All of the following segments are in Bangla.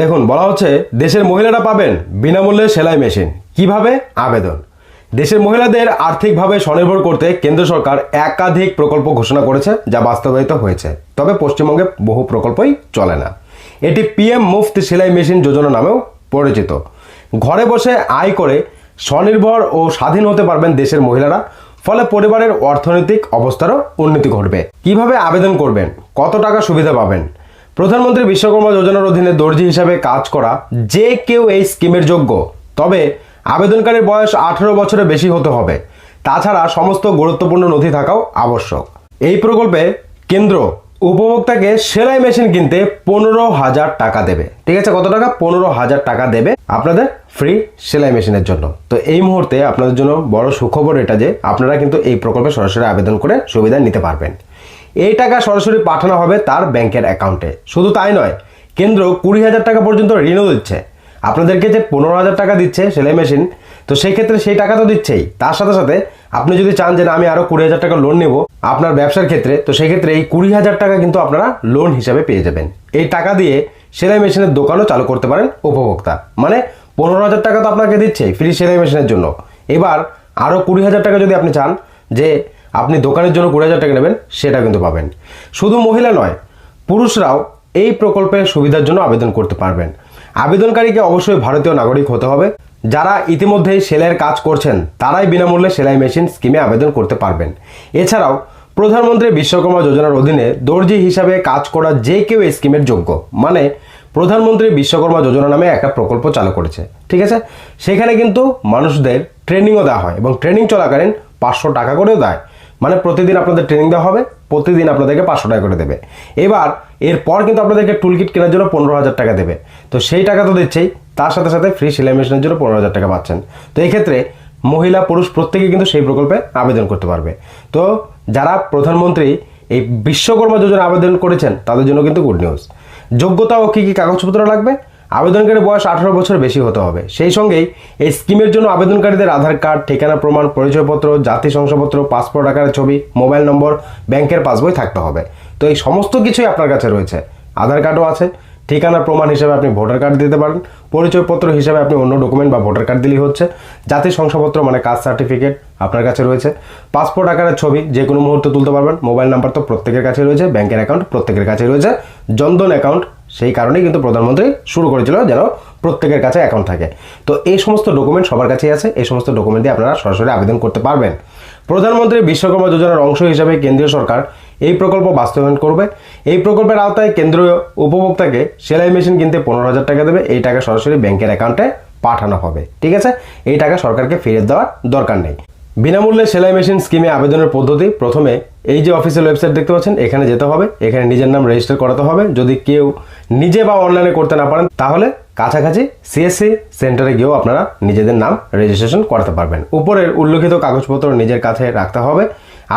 দেখুন, বলা হচ্ছে দেশের মহিলারা পাবেন বিনামূল্যে সেলাই মেশিন। কীভাবে? আবেদন। দেশের মহিলাদের আর্থিকভাবে স্বনির্ভর করতে কেন্দ্র সরকার একাধিক প্রকল্প ঘোষণা করেছে, যা বাস্তবায়িত হয়েছে। তবে পশ্চিমবঙ্গে বহু প্রকল্পই চলে না। এটি পিএম মুফত সেলাই মেশিন যোজনা নামেও পরিচিত। ঘরে বসে আয় করে স্বনির্ভর ও স্বাধীন হতে পারবেন দেশের মহিলারা, ফলে পরিবারের অর্থনৈতিক অবস্থারও উন্নতি ঘটবে। কীভাবে আবেদন করবেন? কত টাকা সুবিধা পাবেন? প্রধানমন্ত্রী বিশ্বকর্মা যোজনার অধীনে দর্জি হিসাবে কাজ করা যে কেউ এই স্কিমের যোগ্য। তবে আবেদনকারীর বয়স আঠেরো বছরের বেশি হতে হবে। তাছাড়া সমস্ত গুরুত্বপূর্ণ নথি থাকাও আবশ্যক। এই প্রকল্পে কেন্দ্র উপভোক্তাকে সেলাই মেশিন কিনতে পনেরো হাজার টাকা দেবে। ঠিক আছে, কত টাকা? পনেরো হাজার টাকা দেবে আপনাদের ফ্রি সেলাই মেশিনের জন্য। তো এই মুহূর্তে আপনাদের জন্য বড় সুখবর এটা যে আপনারা কিন্তু এই প্রকল্পে সরাসরি আবেদন করে সুবিধা নিতে পারবেন। এই টাকা সরাসরি পাঠানো হবে তার ব্যাংকের অ্যাকাউন্টে। শুধু তাই নয়, কেন্দ্র কুড়ি হাজার টাকা পর্যন্ত ঋণও দিচ্ছে। আপনাদেরকে যে পনেরো হাজার টাকা দিচ্ছে সেলাই মেশিন, তো সেই ক্ষেত্রে সেই টাকা তো দিচ্ছেই। তার সাথে সাথে আপনি যদি চান যে আমি আরও কুড়ি হাজার টাকা লোন নেব আপনার ব্যবসার ক্ষেত্রে, তো সেই ক্ষেত্রে এই কুড়ি হাজার টাকা কিন্তু আপনারা লোন হিসাবে পেয়ে যাবেন। এই টাকা দিয়ে সেলাই মেশিনের দোকানও চালু করতে পারেন উপভোক্তা। মানে পনেরো হাজার টাকা তো আপনাকে দিচ্ছে ফ্রি সেলাই মেশিনের জন্য। এবার আরও কুড়ি হাজার টাকা যদি আপনি চান যে আপনি দোকানের জন্য কুড়ি হাজার টাকা নেবেন, সেটা কিন্তু পাবেন। শুধু মহিলা নয়, পুরুষরাও এই প্রকল্পের সুবিধার জন্য আবেদন করতে পারবেন। আবেদনকারীকে অবশ্যই ভারতীয় নাগরিক হতে হবে। যারা ইতিমধ্যেই সেলাইয়ের কাজ করছেন, তারাই বিনামূল্যে সেলাই মেশিন স্কিমে আবেদন করতে পারবেন। এছাড়াও, প্রধানমন্ত্রী বিশ্বকর্মা যোজনার অধীনে দর্জি হিসাবে কাজ করা যে কেউ এই স্কিমের যোগ্য। মানে প্রধানমন্ত্রী বিশ্বকর্মা যোজনা নামে একটা প্রকল্প চালু করেছে। ঠিক আছে? সেখানে কিন্তু মানুষদের ট্রেনিংও দেওয়া হয় এবং ট্রেনিং চলাকালীন পাঁচশো টাকা করেও দেয়। মানে প্রতিদিন আপনাদের ট্রেনিং দেওয়া হবে, প্রতিদিন আপনাদেরকে পাঁচশো টাকা করে দেবে। এবার, এরপর কিন্তু আপনাদেরকে টুল কিট কেনার জন্য পনেরো হাজার টাকা দেবে। তো সেই টাকা তো দিচ্ছেই, তার সাথে সাথে ফ্রি সেলাই মেশিনের জন্য পনেরো হাজার টাকা পাচ্ছেন। তো এই ক্ষেত্রে মহিলা, পুরুষ প্রত্যেকে কিন্তু সেই প্রকল্পে আবেদন করতে পারবে। তো যারা প্রধানমন্ত্রী, এই বিশ্বকর্মা যোজনা আবেদন করেছেন, তাদের জন্য কিন্তু গুড নিউজ যোগ্যতা ও কী কী কাগজপত্র লাগবে? আবেদনকারীর বয়স আঠারো বছর বেশি হতে হবে। সেই সঙ্গেই এই স্কিমের জন্য আবেদনকারীদের আধার কার্ড, ঠিকানা, প্রমাণ, পরিচয়পত্র, জাতি শংসাপত্র, পাসপোর্ট আকারের ছবি, মোবাইল নম্বর, ব্যাংকের পাসবই থাকতে হবে। তো এই সমস্ত কিছুই আপনার কাছে রয়েছে। আধার কার্ডও আছে। ঠিকানার প্রমাণ হিসেবে আপনি ভোটার কার্ড দিতে পারেন। পরিচয়পত্র হিসেবে আপনি অন্য ডকুমেন্ট বা ভোটার কার্ড দিলেই হচ্ছে। জাতি শংসাপত্র মানে কাস্ট সার্টিফিকেট আপনার কাছে রয়েছে। পাসপোর্ট আকারের ছবি যে কোনো মুহূর্তে তুলতে পারবেন। মোবাইল নাম্বার তো প্রত্যেকের কাছে রয়েছে। ব্যাংকের অ্যাকাউন্ট প্রত্যেকের কাছে রয়েছে। জনধন অ্যাকাউন্ট সেই কারণেই কিন্তু প্রধানমন্ত্রী শুরু করেছিল যেন প্রত্যেকের কাছে অ্যাকাউন্ট থাকে। তো এই সমস্ত ডকুমেন্ট সবার কাছেই আছে। এই সমস্ত ডকুমেন্ট দিয়ে আপনারা সরাসরি আবেদন করতে পারবেন। প্রধানমন্ত্রী বিশ্বকর্মা যোজনার অংশ হিসাবে কেন্দ্রীয় সরকার এই প্রকল্প বাস্তবায়ন করবে। এই প্রকল্পের আওতায় কেন্দ্রীয় উপভোক্তাকে সেলাই মেশিন কিনতে পনেরো হাজার টাকা দেবে। এই টাকা সরাসরি ব্যাংকের অ্যাকাউন্টে পাঠানো হবে। ঠিক আছে? এই টাকা সরকারকে ফেরত দেওয়ার দরকার নেই। বিনামূল্যে সেলাই মেশিন স্কিমে আবেদনের পদ্ধতি প্রথমে এই যে অফিসিয়াল ওয়েবসাইট দেখতে পাচ্ছেন, এখানে যেতে হবে, এখানে নিজের নাম রেজিস্টার করাতে হবে। যদি কেউ নিজে বা অনলাইনে করতে না পারেন, তাহলে কাছাকাছি সিএসসি সেন্টারে গিয়েও আপনারা নিজেদের নাম রেজিস্ট্রেশন করতে পারবেন। উপরের উল্লেখিত কাগজপত্র নিজের কাছে রাখতে হবে।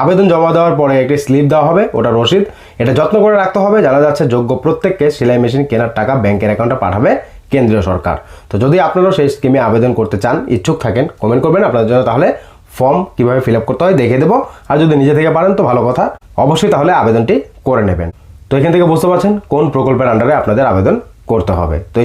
আবেদন জমা দেওয়ার পরে একটি স্লিপ দেওয়া হবে, ওটা রসিদ। এটা যত্ন করে রাখতে হবে, জানা যাচ্ছে যোগ্য প্রত্যেককে সেলাই মেশিন কেনার টাকা ব্যাংকের অ্যাকাউন্টে পাঠাবে কেন্দ্রীয় সরকার। তো যদি আপনারাও সেই স্কিমে আবেদন করতে চান, ইচ্ছুক থাকেন কমেন্ট করবেন। আপনাদের জন্য তাহলে ফর্ম কীভাবে ফিল আপ করতে হয় দেখে দেবো। আর যদি নিজে থেকে পারেন তো ভালো কথা। অবশ্যই তাহলে আবেদনটি করে নেবেন। তো এখান থেকে বুঝতে পারছেন কোন প্রকল্পের আন্ডারে আপনাদের আবেদন করতে হবে। তো